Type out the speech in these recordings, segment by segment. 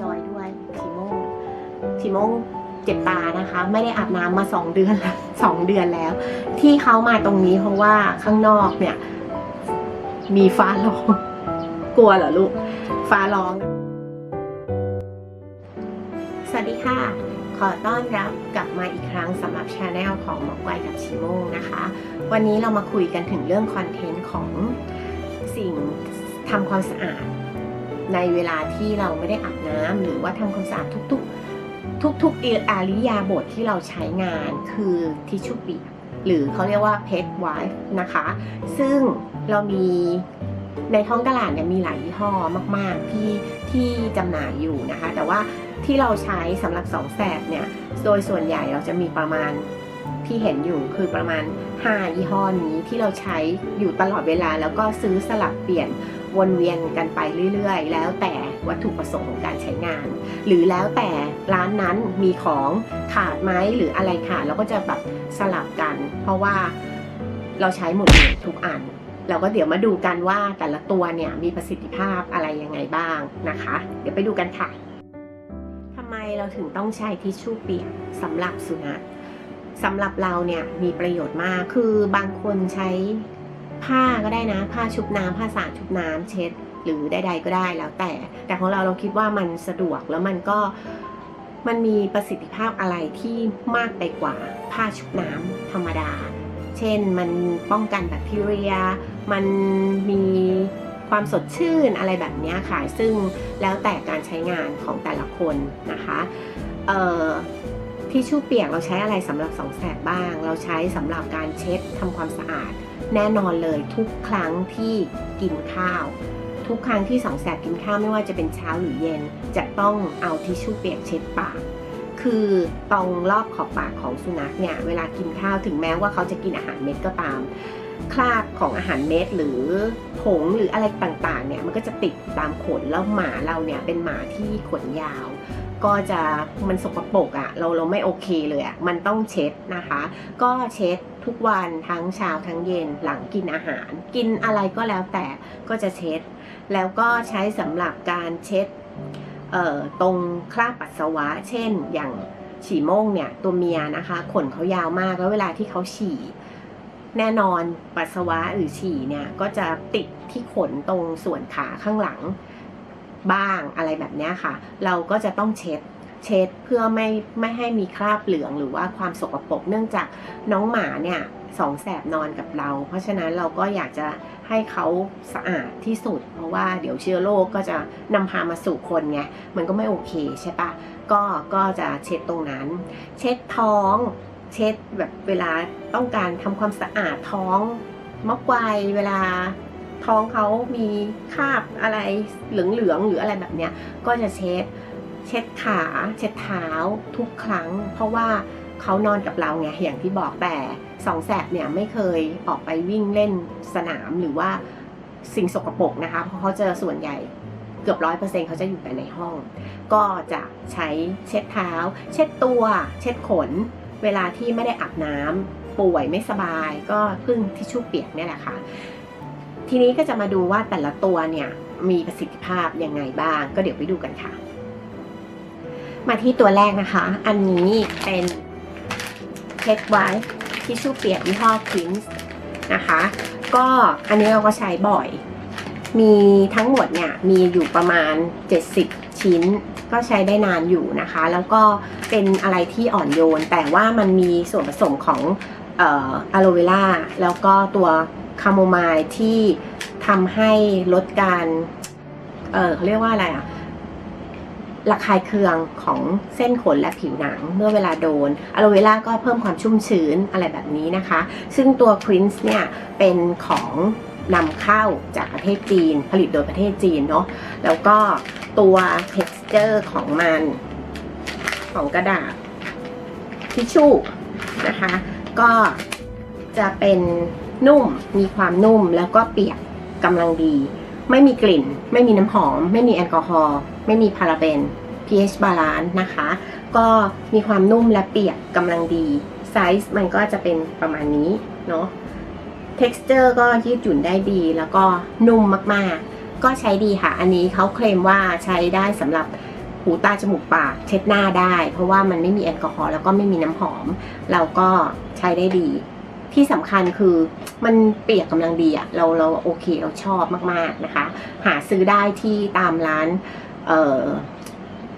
จอยด้วยทีโมงทีโมงเจ็บตานะคะ ไม่ได้อาบน้ำมาสองเดือนแล้วสองเดือนแล้ว ที่เขามาตรงนี้เพราะว่าข้างนอกเนี่ย มีฟ้าร้อง กลัวเหรอลูก ฟ้าร้อง สวัสดีค่ะ ขอต้อนรับกลับมาอีกครั้งสำหรับช anel ของหมอกไกวกับชิโมงนะคะ วันนี้เรามาคุยกันถึงเรื่องคอนเทนต์ของสิ่งทำความสะอาด ในเวลาที่เราไม่ได้อาบน้ำหรือว่าทำความสะอาดทุก ๆ ทุกๆอิอาริยาบทที่เราใช้งานคือทิชชู่เปียกหรือเขาเรียกว่าเพ t ไว p ์นะคะ ซึ่งเรามีในท้องตลาดเนี่ยมีหลายยี่ห้อมาก ๆ ที่ที่จำหน่ายอยู่นะคะ แต่ว่าที่เราใช้สำหรับสองแสบเนี่ย โดยส่วนใหญ่เราจะมีประมาณ ที่เห็นอยู่คือประมาณ 5 ยี่ห้อนี้ที่เราใช้อยู่ตลอดเวลา แล้วก็ซื้อสลับเปลี่ยนวนเวียนกันไปเรื่อยๆ แล้วแต่วัตถุประสงค์ของการใช้งาน หรือแล้วแต่ร้านนั้นมีของขาดไหมหรืออะไรขาดเราก็จะแบบสลับกัน เพราะว่าเราใช้หมดเลยทุกอัน เราก็เดี๋ยวมาดูกันว่าแต่ละตัวเนี่ยมีประสิทธิภาพอะไรยังไงบ้างนะคะ เดี๋ยวไปดูกันค่ะทำไมเราถึงต้องใช้ทิชชู่เปียกสำหรับสุนัข สำหรับเราเนี่ยมีประโยชน์มากคือบางคนใช้ผ้าก็ได้นะ ผ้าชุบน้ำผ้าสาดชุบน้ำเช็ด หรือใดๆก็ได้แล้วแต่ แต่ของเราเราคิดว่ามันสะดวกแล้วมันก็มันมีประสิทธิภาพอะไรที่มากไปกว่าผ้าชุบน้ำธรรมดา เช่นมันป้องกันแบคทีเรีย มันมีความสดชื่นอะไรแบบนี้ค่ะ ซึ่งแล้วแต่การใช้งานของแต่ละคนนะคะเอ่อ ที่ชู่เปียกเราใช้อะไรสำหรับสองแสบบ้าง เราใช้สำหรับการเช็ดทำความสะอาด แน่นอนเลยทุกครั้งที่กินข้าว ทุกครั้งที่สองแสบกินข้าวไม่ว่าจะเป็นเช้าหรือเย็น จะต้องเอาทิชชู่เปียกเช็ดปากคือตรงรอบขอบปากของสุนัขเนี่ยเวลากินข้าวถึงแม้ว่าเขาจะกินอาหารเม็ดก็ตาม คราบของอาหารเม็ดหรือผงหรืออะไรต่างๆเนี่ยมันก็จะติดตามขนแล้วหมาเราเนี่ยเป็นหมาที่ขนยาว ก็จะมันสกปรกอะ่ะเราเราไม่โอเคเลยอะ่ะมันต้องเช็ดนะคะ ก็เช็ดทุกวันทั้งเช้าทั้งเย็นหลังกินอาหาร กินอะไรก็แล้วแต่ก็จะเช็ด แล้วก็ใช้สำหรับการเช็ดตรงคราบปัสสาวะ เช่น อย่างฉี่โม่งเนี่ยตัวเมียนะคะ ขนเขายาวมากแล้วเวลาที่เขาฉี่แน่นอนปัสสาวะหรือฉี่เนี่ยก็จะติดที่ขนตรงส่วนขาข้างหลัง บ้างอะไรแบบนี้ค่ะ เราก็จะต้องเช็ดเช็ดเพื่อไม่ไม่ให้มีคราบเหลืองหรือว่าความสกปรกเนื่องจากน้องหมาเนี่ยสองแสบนอนกับเรา เพราะฉะนั้นเราก็อยากจะให้เขาสะอาดที่สุด เพราะว่าเดี๋ยวเชื้อโรคก็จะนำพามาสู่คนไงมันก็ไม่โอเคใช่ปะก็ก็จะเช็ดตรงนั้น เช็ดท้อง เช็ดแบบเวลาต้องการทำความสะอาดท้องมะไกวเวลา ท้องเขามีคราบอะไรเหลืองๆหรืออะไรแบบเนี้ยก็จะเช็ดเช็ดขาเช็ดเท้าทุกครั้ง เพราะว่าเขานอนกับเราไงอย่างที่บอกแต่สองแสบเนี่ยไม่เคยออกไปวิ่งเล่นสนามหรือว่าสิ่งสกปรกนะคะ เพราะเขาจะส่วนใหญ่เกือบร้อยเปอร์เซ็นเขาจะอยู่แต่ในห้อง ก็จะใช้เช็ดเท้า เช็ดตัว เช็ดขน เวลาที่ไม่ได้อาบน้ำป่วยไม่สบาย ก็พึ่งทิชชู่เปียกนี่แหละค่ะ ทีนี้ก็จะมาดูว่าแต่ละตัวเนี่ยมีประสิทธิภาพยังไงบ้าง ก็เดี๋ยวไปดูกันค่ะ มาที่ตัวแรกนะคะ อันนี้เป็นเช็ดไว้ทิชชู่เปียกยี่ห้อควินส์นะคะ ก็อันนี้เราก็ใช้บ่อย มีทั้งหมดเนี่ยมีอยู่ประมาณ 70 ชิ้น ก็ใช้ได้นานอยู่นะคะ แล้วก็เป็นอะไรที่อ่อนโยน แต่ว่ามันมีส่วนผสมของเอ่ออะโลเวล่าแล้วก็ตัว คาโมไมล์ที่ทำให้ลดการ เออเขาเรียกว่าอะไรอะระคายเคืองของเส้นขนและผิวหนังเมื่อเวลาโดนอะโลเวล่าก็เพิ่มความชุ่มชื้นอะไรแบบนี้นะคะ ซึ่งตัวควินส์เนี่ยเป็นของนำเข้าจากประเทศจีน ผลิตโดยประเทศจีนเนาะแล้วก็ตัว texture ของมัน ของกระดาษทิชชู่นะคะ ก็จะเป็น นุ่ม มีความนุ่มแล้วก็เปียกกำลังดี ไม่มีกลิ่น ไม่มีน้ำหอม ไม่มีแอลกอฮอล์ไม่มีพาราเบน pH balance นะคะ ก็มีความนุ่มและเปียกกำลังดีไซส์มันก็จะเป็นประมาณนี้เนาะ texture ก็ยืดหยุ่นได้ดีแล้วก็นุ่มมากๆ ก็ใช้ดีค่ะ อันนี้เขาเคลมว่าใช้ได้สำหรับหูตาจมูกปากเช็ดหน้าได้ เพราะว่ามันไม่มีแอลกอฮอล์แล้วก็ไม่มีน้ำหอม เราก็ใช้ได้ดี ที่สำคัญคือมันเปียกกำลังดีอะเราเราโอเคเราชอบมากๆนะคะ หาซื้อได้ที่ตามร้านเอ่อ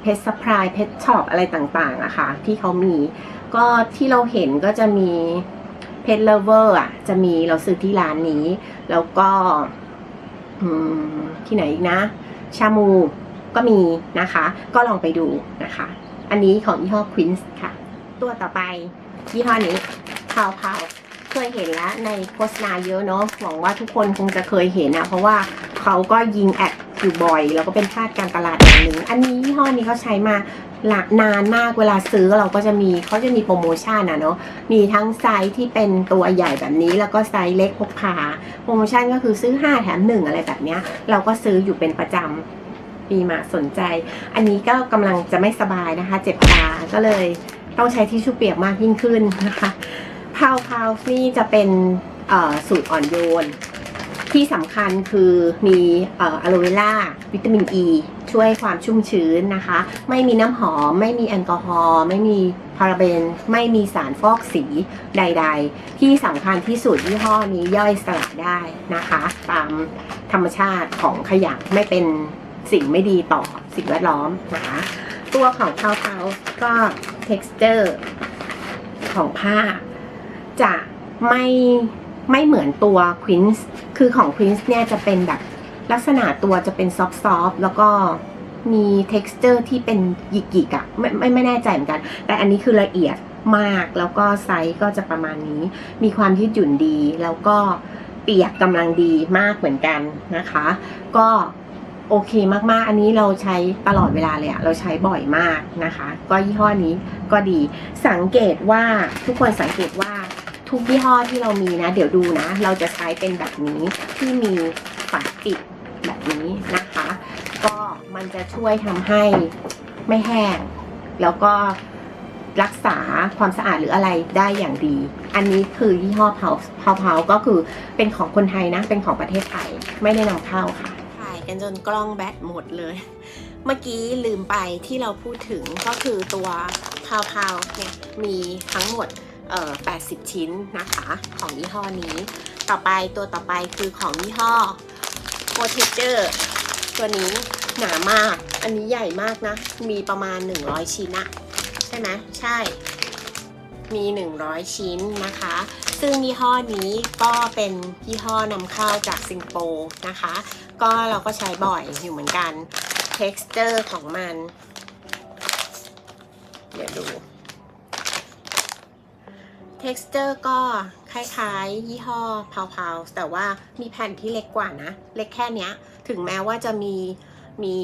เพชรซัพพลายเพชรช็อปอะไรต่างๆอะค่ะที่เขามีก็ที่เราเห็นก็จะมีเพชรเลเวอร์อะจะมีเราซื้อที่ร้านนี้ แล้วก็ที่ไหนอีกนะ ชามูก็มีนะคะ ก็ลองไปดูนะคะ อันนี้ของยี่ห้อ Queens ค่ะ ตัวต่อไปยี่ห้อนี้พาวพาว เคยเห็นแล้วในโฆษณาเยอะเนาะหวังว่าทุกคนคงจะเคยเห็นนะเพราะว่าเขาก็ยิงแอดอยู่บ่อย แล้วก็เป็นคาดการตลาดอย่างหนึ่งอันนี้ยี่ห้อนี้เขาใช้มาหลากนานมากเวลาซื้อเราก็จะมีเขาจะมีโปรโมชั่นนะเนาะมีทั้งไซส์ที่เป็นตัวใหญ่แบบนี้ แล้วก็ไซส์เล็กพกพาโปรโมชั่นก็คือซื้อ 5 แถม 1 อะไรแบบเนี้ย เราก็ซื้ออยู่เป็นประจำปีมาสนใจ อันนี้ก็กำลังจะไม่สบายนะคะ เจ็บตาก็เลยต้องใช้ที่ชู่เปียกมากยิ่งขึ้นนะคะ พาวพาวนี่จะเป็นสูตรอ่อนโยน ที่สำคัญคือมีเอ่ออะโลเวล่าวิตามินอ e, ีช่วยความชุ่มชื้นนะคะ ไม่มีน้ำหอม ไม่มีแอลกอฮอล์ไม่มีพาราเบน ไม่มีสารฟอกสีใด ๆ ที่สำคัญที่สุดยี่ห้อนี้ย่อยสลายได้นะคะ ตามธรรมชาติของขยะไม่เป็นสิ่งไม่ดีต่อสิ่งแวดล้อมนะคะ ตัวของเทาเทาก็ texture ของผ้า จะไม่ไม่เหมือนตัว Queens คือของ Queens เนี่ยจะเป็นแบบลักษณะตัวจะเป็นซอฟต์ๆแล้วก็มี texture ที่เป็นหยิกๆอะ่ะไม่ไม่ไม่แน่ใจเหมือนกัน แต่อันนี้คือละเอียดมากแล้วก็ไซส์ก็จะประมาณนี้ มีความยืดหยุ่นดี แล้วก็เปียกกำลังดีมากเหมือนกันนะคะ ก็โอเคมากๆ อันนี้เราใช้ตลอดเวลาเลยอะเราใช้บ่อยมากนะคะ ก็ยี่ห้อนี้ก็ดี สังเกตว่าทุกคนสังเกตว่า ทุกยี่ห้อที่เรามีนะ เดี๋ยวดูนะ เราจะใช้เป็นแบบนี้ที่มีฝาปิดแบบนี้นะคะ ก็มันจะช่วยทำให้ไม่แห้ง แล้วก็รักษาความสะอาดหรืออะไรได้อย่างดี อันนี้คือยี่ห้อเผาเผาเผาก็คือเป็นของคนไทยนะ เป็นของประเทศไทย ไม่ได้นำเข้าค่ะ ถ่ายกันจนกล้องแบตหมดเลย เมื่อกี้ลืมไปที่เราพูดถึงก็คือตัวเพาวพาเนี่ยมีทั้งหมด 80 ชิ้นนะคะ ของยี่ห้อนี้ ต่อไปตัวต่อไปคือของยี่ห้อ p o t e g e r ตัวนี้หนามาก อันนี้ใหญ่มากนะ มีประมาณ 100 ชิ้นอะใช่ไหมใช่ มี 100 ชิ้นนะคะ ซึ่งยี่ห้อนี้ก็เป็นยี่ห้อนำเข้าจากสิงคโปร์นะคะ ก็เราก็ใช้บ่อยอยู่เหมือนกัน texture ของมัน เดี๋ยวดู texture ก็คล้ายๆ ยี่ห้อพาวๆแต่ว่ามีแผ่นที่เล็กกว่านะ เล็กแค่เนี้ยถึงแม้ว่าจะมีมี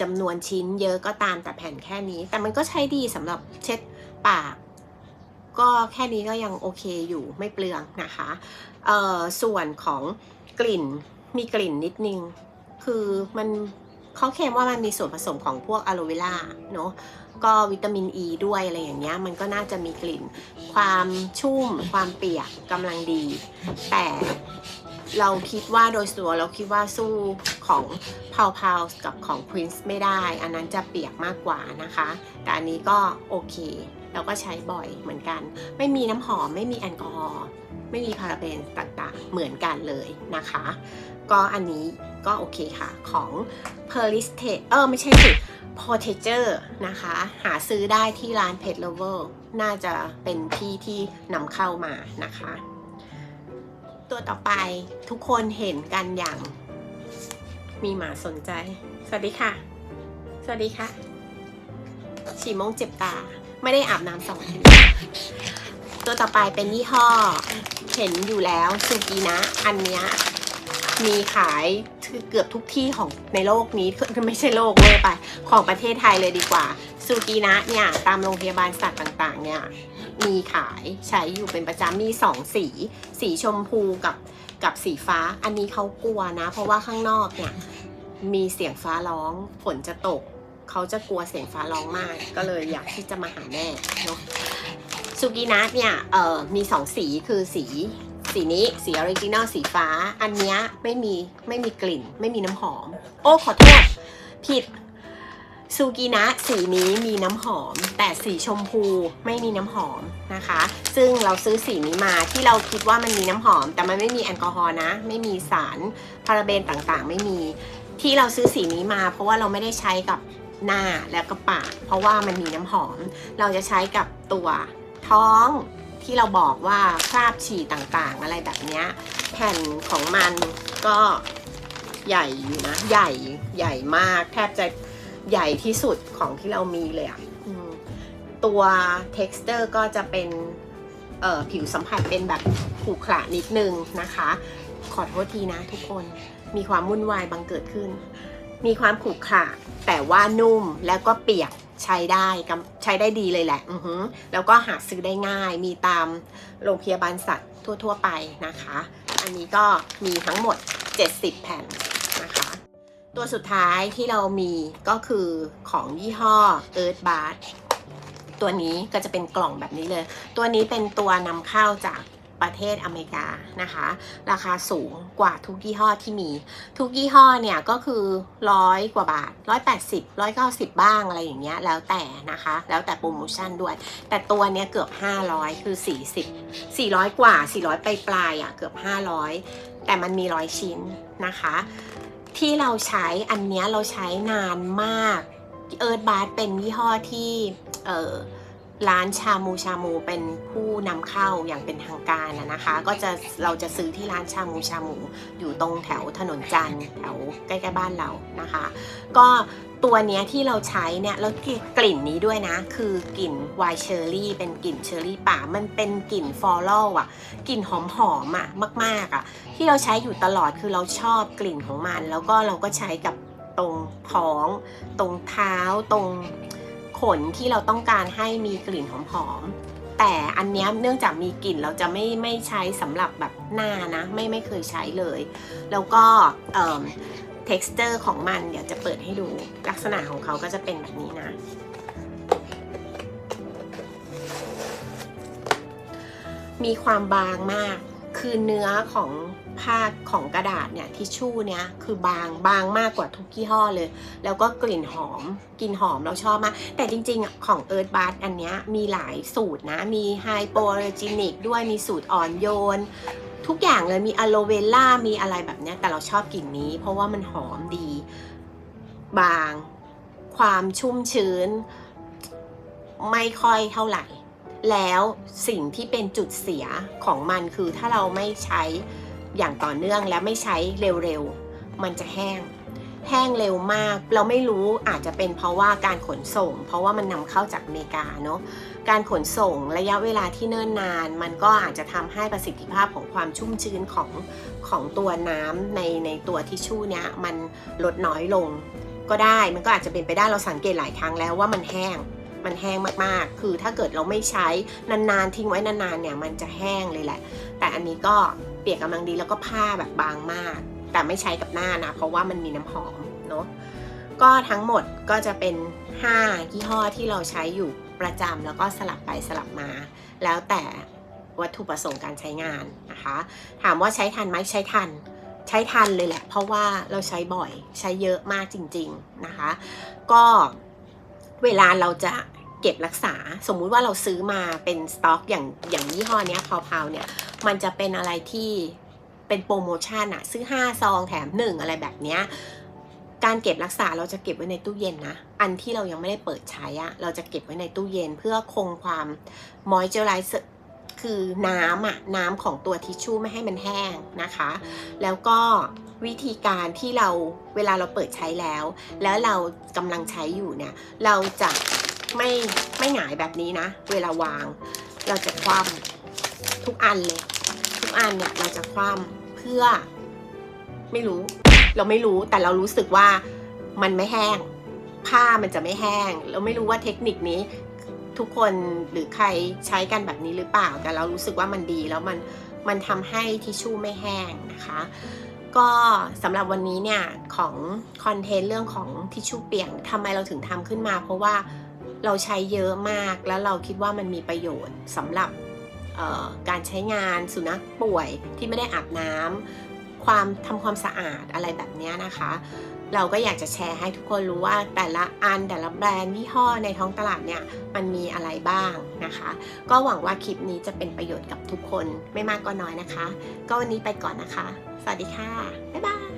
จำนวนชิ้นเยอะก็ตามแต่แผ่นแค่นี้ แต่มันก็ใช้ดีสำหรับเช็ดปาก ก็แค่นี้ก็ยังโอเคอยู่ไม่เปลืองนะคะเอ่อส่วนของกลิ่นมีกลิ่นนิดนึง คือมันเขาเคลมว่ามันมีส่วนผสมของพวกอะโลเวล่าเนาะ ก็วิตามินอ e ีด้วยอะไรอย่างเงี้ยมันก็น่าจะมีกลิ่น ความชุ่ม ความเปียกกำลังดี แต่เราคิดว่าโดยส่วนตัวเราคิดว่าสู้ของพาวพาวกับของ Queens ไม่ได้ อันนั้นจะเปียกมากกว่านะคะ แต่อันนี้ก็โอเค เราก็ใช้บ่อยเหมือนกัน ไม่มีน้ำหอม ไม่มีแอลกอฮอล์ไม่มีพาราเบนต่างๆ เหมือนกันเลยนะคะ ก็อันนี้ก็โอเคค่ะของ p e r l i s t e เออไม่ใช่สิ p o t e g e r นะคะ หาซื้อได้ที่ร้าน Pet Lover น่าจะเป็นที่ที่นำเข้ามานะคะ ตัวต่อไปทุกคนเห็นกันอย่างมีหมาสนใจ สวัสดีค่ะ สวัสดีค่ะ ฉีโมงเจ็บตา ไม่ได้อาบน้ำสองคืนตัวต่อไปเป็นยี่ห้อ เห็นอยู่แล้วซูกินะ อันเนี้ย มีขายเกือบทุกที่ของในโลกนี้คือไม่ใช่โลกเว้ยไป ของประเทศไทยเลยดีกว่าซูกินะเนี่ยตามโรงพยาบาลสัตว์ต่างๆ เนี่ยมีขายใช้อยู่เป็นประจำมีสองสี สีชมพูกับกับสีฟ้า อันนี้เขากลัวนะ เพราะว่าข้างนอกเนี่ยมีเสียงฟ้าร้องฝนจะตก เขาจะกลัวเสียงฟ้าร้องมาก ก็เลยอยากที่จะมาหาแม่เนาะซูกินะเนี่ยเอ่อมีสองสีคือสี สีนี้สีออริจินัลสีฟ้า อันเนี้ยไม่มีไม่มีกลิ่น ไม่มีน้ำหอม โอ้ขอโทษ ผิดซูกินะสีนี้มีน้ำหอม แต่สีชมพูไม่มีน้ำหอมนะคะ ซึ่งเราซื้อสีนี้มาที่เราคิดว่ามันมีน้ำหอม แต่มันไม่มีแอลกอฮอล์นะ ไม่มีสารพาราเบนต่างๆ ไม่มีที่เราซื้อสีนี้มา เพราะว่าเราไม่ได้ใช้กับหน้าแล้วก็ปาก เพราะว่ามันมีน้ำหอม เราจะใช้กับตัวท้อง ที่เราบอกว่าคราบฉี่ต่างๆ อะไรแบบนี้แผ่นของมันก็ใหญ่อยู่นะ ใหญ่ใหญ่มาก แทบจะใหญ่ที่สุดของที่เรามีเลยอะ่ะตัว texture ก็จะเป็นผิวสัมผัสเป็นแบบขรุขระนิดนึงนะคะ ขอโทษทีนะทุกคนมีความวุ่นวายบังเกิดขึ้น มีความขรุขระแต่ว่านุ่มแล้วก็เปียก ใช้ได้ใช้ได้ดีเลยแหละอือหือแล้วก็หาซื้อได้ง่ายมีตามโรงพยาบาลสัตว์ทั่ว ๆ ไปนะคะ อันนี้ก็มีทั้งหมด 70 แผ่นนะคะ ตัวสุดท้ายที่เรามีก็คือของยี่ห้อ Earth b a t ตัวนี้ก็จะเป็นกล่องแบบนี้เลย ตัวนี้เป็นตัวนำเข้าจาก ประเทศอเมริกานะคะ ราคาสูงกว่าทุกยี่ห้อที่มี ทุกยี่ห้อเนี่ยก็คือร้อยกว่าบาทร้อยแปดสิบร้อยเก้าสิบบ้างอะไรอย่างเงี้ยแล้วแต่นะคะ แล้วแต่โปรโมชั่นด้วย แต่ตัวเนี้ยเกือบห้าร้อยคือสี่สิบสี่ร้อยกว่าสี่ร้อยปลายปลายๆอะเกือบห้าร้อยแต่มันมีร้อยชิ้นนะคะ ที่เราใช้อันเนี้ยเราใช้นานมากเอิร์ธบาร์เป็นยี่ห้อที่เออ ร้านชามูชามูเป็นผู้นำเข้าอย่างเป็นทางการนะคะ ก็จะเราจะซื้อที่ร้านชามูชามูอยู่ตรงแถวถนนจันทร์แถวใกล้ๆบ้านเรานะคะ ก็ตัวเนี้ยที่เราใช้เนี่ยแล้วกลิ่นนี้ด้วยนะ คือกลิ่นไวเชอร์รี่เป็นกลิ่นเชอร์รี่ป่ามันเป็นกลิ่นฟลอรัลอะกลิ่นหอมๆอะมาก ๆอะที่เราใช้อยู่ตลอดคือเราชอบกลิ่นของมัน แล้วก็เราก็ใช้กับตรงท้อง ตรงเท้าตรง ขนที่เราต้องการให้มีกลิ่นหอมๆแต่อันนี้เนื่องจากมีกลิ่นเราจะไม่ไม่ใช้สำหรับแบบหน้านะ ไม่ไม่เคยใช้เลย แล้วก็เอ่อ texture ของมันเดี๋ยวจะเปิดให้ดูลักษณะของเขาก็จะเป็นแบบนี้นะมีความบางมาก คือเนื้อของผ้าของกระดาษเนี่ยทิชชู่เนี่ยคือบางบางมากกว่าทุกยี่ห้อเลย แล้วก็กลิ่นหอมกลิ่นหอมเราชอบมาก แต่จริงๆ ขอะของ Earth b a t อันเนี้ยมีหลายสูตรนะ มี Hypoallergenic ด้วยมีสูตรอ่อนโยน ทุกอย่างเลยมีอะโลเวล่ามีอะไรแบบเนี้ยแต่เราชอบกลิ่นนี้ เพราะว่ามันหอมดี บาง ความชุ่มชื้น ไม่ค่อยเท่าไหร่ แล้วสิ่งที่เป็นจุดเสียของมันคือถ้าเราไม่ใช้อย่างต่อเนื่องและไม่ใช้เร็วๆ มันจะแห้ง แห้งเร็วมาก เราไม่รู้อาจจะเป็นเพราะว่าการขนส่ง เพราะว่ามันนำเข้าจากอเมริกาเนาะ การขนส่งระยะเวลาที่เนิ่นนาน มันก็อาจจะทำให้ประสิทธิภาพของความชุ่มชื้นของของตัวน้ำในในตัวทิชชู่เนี้ยมันลดน้อยลง ก็ได้ มันก็อาจจะเป็นไปได้เราสังเกตหลายครั้งแล้วว่ามันแห้ง มันแห้งมากๆ คือถ้าเกิดเราไม่ใช้นานๆทิ้งไว้นานๆเนี่ยมันจะแห้งเลยแหละ แต่อันนี้ก็เปียกกำลังดีแล้วก็ผ้าแบบบางมาก แต่ไม่ใช้กับหน้านะ เพราะว่ามันมีน้ำหอมเนาะก็ทั้งหมดก็จะเป็น 5 ยี่ห้อที่เราใช้อยู่ประจำแล้วก็สลับไปสลับมา แล้วแต่วัตถุประสงค์การใช้งานนะคะ ถามว่าใช้ทันไหมใช้ทัน ใช้ทันเลยแหละ เพราะว่าเราใช้บ่อยใช้เยอะมากจริง ๆนะคะ ก็ เวลาเราจะเก็บรักษา สมมุติว่าเราซื้อมาเป็นสต็อกอย่างอย่างยี่ห้อเนี้ยพาวๆเนี่ยมันจะเป็นอะไรที่เป็นโปรโมชั่นอะซื้อ 5 ซองแถม 1 อะไรแบบเนี้ยการเก็บรักษาเราจะเก็บไว้ในตู้เย็นนะ อันที่เรายังไม่ได้เปิดใช้อะเราจะเก็บไว้ในตู้เย็นเพื่อคงความมอยเจอไรซ์คือน้ำอะน้ำของตัวทิชชู่ไม่ให้มันแห้งนะคะ แล้วก็ วิธีการที่เราเวลาเราเปิดใช้แล้ว แล้วเรากำลังใช้อยู่เนี่ย เราจะไม่ไม่หงายแบบนี้นะ เวลาวาง เราจะคว่ำทุกอันเลย ทุกอันเนี่ยเราจะคว่ำเพื่อ ไม่รู้ เราไม่รู้แต่เรารู้สึกว่ามันไม่แห้ง ผ้ามันจะไม่แห้ง เราไม่รู้ว่าเทคนิคนี้ทุกคนหรือใครใช้กันแบบนี้หรือเปล่า แต่เรารู้สึกว่ามันดีแล้วมันมันทำให้ทิชชู่ไม่แห้งนะคะ ก็สำหรับวันนี้เนี่ยของคอนเทนต์เรื่องของทิชชู่เปียกทำไมเราถึงทำขึ้นมา เพราะว่าเราใช้เยอะมากแล้วเราคิดว่ามันมีประโยชน์สำหรับการใช้งานสุนัขป่วยที่ไม่ได้อาบน้ำความทำความสะอาดอะไรแบบนี้นะคะ เราก็อยากจะแชร์ให้ทุกคนรู้ว่าแต่ละอันแต่ละแบรนด์ยี่ห้อในท้องตลาดเนี่ยมันมีอะไรบ้างนะคะ ก็หวังว่าคลิปนี้จะเป็นประโยชน์กับทุกคนไม่มากก็น้อยนะคะ ก็วันนี้ไปก่อนนะคะ สวัสดีค่ะ บ๊ายบาย